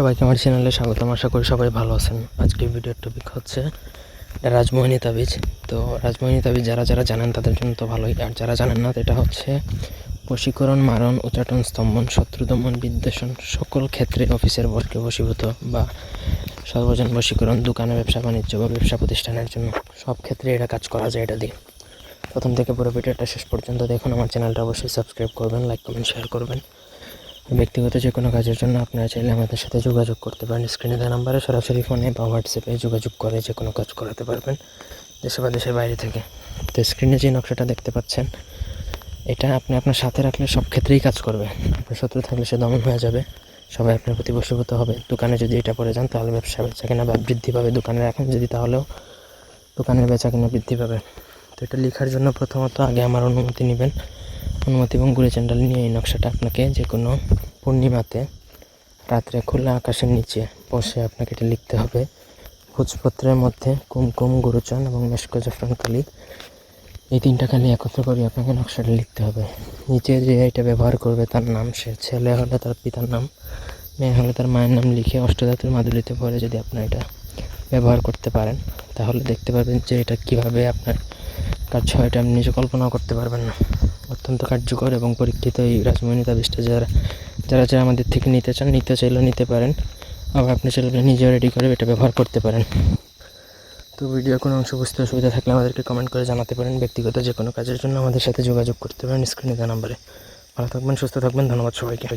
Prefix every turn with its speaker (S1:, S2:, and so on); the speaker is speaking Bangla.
S1: সবাইকে আমার চ্যানেলে স্বাগতম। আশা করি সবাই ভালো আছেন। আজকের ভিডিওর টপিক হচ্ছে রাজমোহিনী তাবিজ। তো রাজমোহিনী তাবিজ যারা যারা জানেন তাদের জন্য তো ভালোই। আর যারা জানেন না এটা হচ্ছে বশীকরণ, মারণ উচ্চাটন স্তম্ভন, শত্রু দমন, বিদ্বেষণ সকল ক্ষেত্রে অফিসের বসকে বশীভূত বা সর্বজন বশীকরণ, দোকানে ব্যবসা, বাণিজ্য বা ব্যবসা প্রতিষ্ঠানের জন্য সব ক্ষেত্রে এটা কাজ করা যায় এটা দিয়ে। প্রথম থেকে পুরো ভিডিওটা শেষ পর্যন্ত দেখুন। আমার চ্যানেলটা অবশ্যই সাবস্ক্রাইব করবেন লাইক কমেন্ট শেয়ার করবেন। ব্যক্তিগত যে কোনো কাজের জন্য আপনারা চাইলে আমাদের সাথে যোগাযোগ করতে পারেন। স্ক্রিনে দেওয়া নাম্বারে সরাসরি ফোনে বা হোয়াটসঅ্যাপে যোগাযোগ করে যে কোনো কাজ করাতে পারবেন, দেশে বা দেশের বাইরে থেকে। তো স্ক্রিনে যে নকশাটা দেখতে পাচ্ছেন, এটা আপনি আপনার সাথে রাখলে সব ক্ষেত্রেই কাজ করবে। আপনার শত্রু থাকলে সে দমন হয়ে যাবে, সবাই আপনার প্রতি বশীভূত হবে। দোকানে যদি এটা পরে যান, তাহলে ব্যবসা বেচা কেনা বা বৃদ্ধি পাবে দোকানে রাখেন যদি তাহলেও দোকানের বেচা কেনা বৃদ্ধি পাবে। তো এটা লেখার জন্য প্রথমত আগে আমার অনুমতি নেবেন। অনুমতি এবং গুড়ে চ্যান্ডাল নিয়ে এই নকশাটা আপনাকে যে কোনো পূর্ণিমাতে রাত্রে খোলা আকাশের নিচে বসে আপনাকে এটা লিখতে হবে। ভোজপত্রের মধ্যে কুমকুম, গুরুচন এবং মেশকো জাফরান কালি এই তিনটা কালি একত্র করে আপনাকে নকশাটা লিখতে হবে। নিচে যে এটা ব্যবহার করবে তার নাম সে। ছেলে হলে তার পিতার নাম, মেয়ে হলে তার মায়ের নাম লিখে অষ্টধাতুর মাদুলিতে পরে যদি আপনার এটা ব্যবহার করতে পারেন, তাহলে দেখতে পারবেন যে এটা কীভাবে আপনার কাজ হয়, এটা আপনি নিজে কল্পনাও করতে পারবেন না। অত্যন্ত কার্যকর এবং পরীক্ষিত এই রাজমণি তাবিজটা যারা যারা যারা আমাদের থেকে নিতে চান, নিতে চাইলেও নিতে পারেন। আবার আপনি চাইলে নিজেও রেডি করে এটা ব্যবহার করতে পারেন। তো ভিডিও কোনো অংশ বুঝতে অসুবিধা থাকলে আমাদেরকে কমেন্ট করে জানাতে পারেন। ব্যক্তিগত যে কোনো কাজের জন্য আমাদের সাথে যোগাযোগ করতে পারেন স্ক্রিনে দেওয়া নাম্বারে ভালো থাকবেন, সুস্থ থাকবেন, ধন্যবাদ সবাইকে।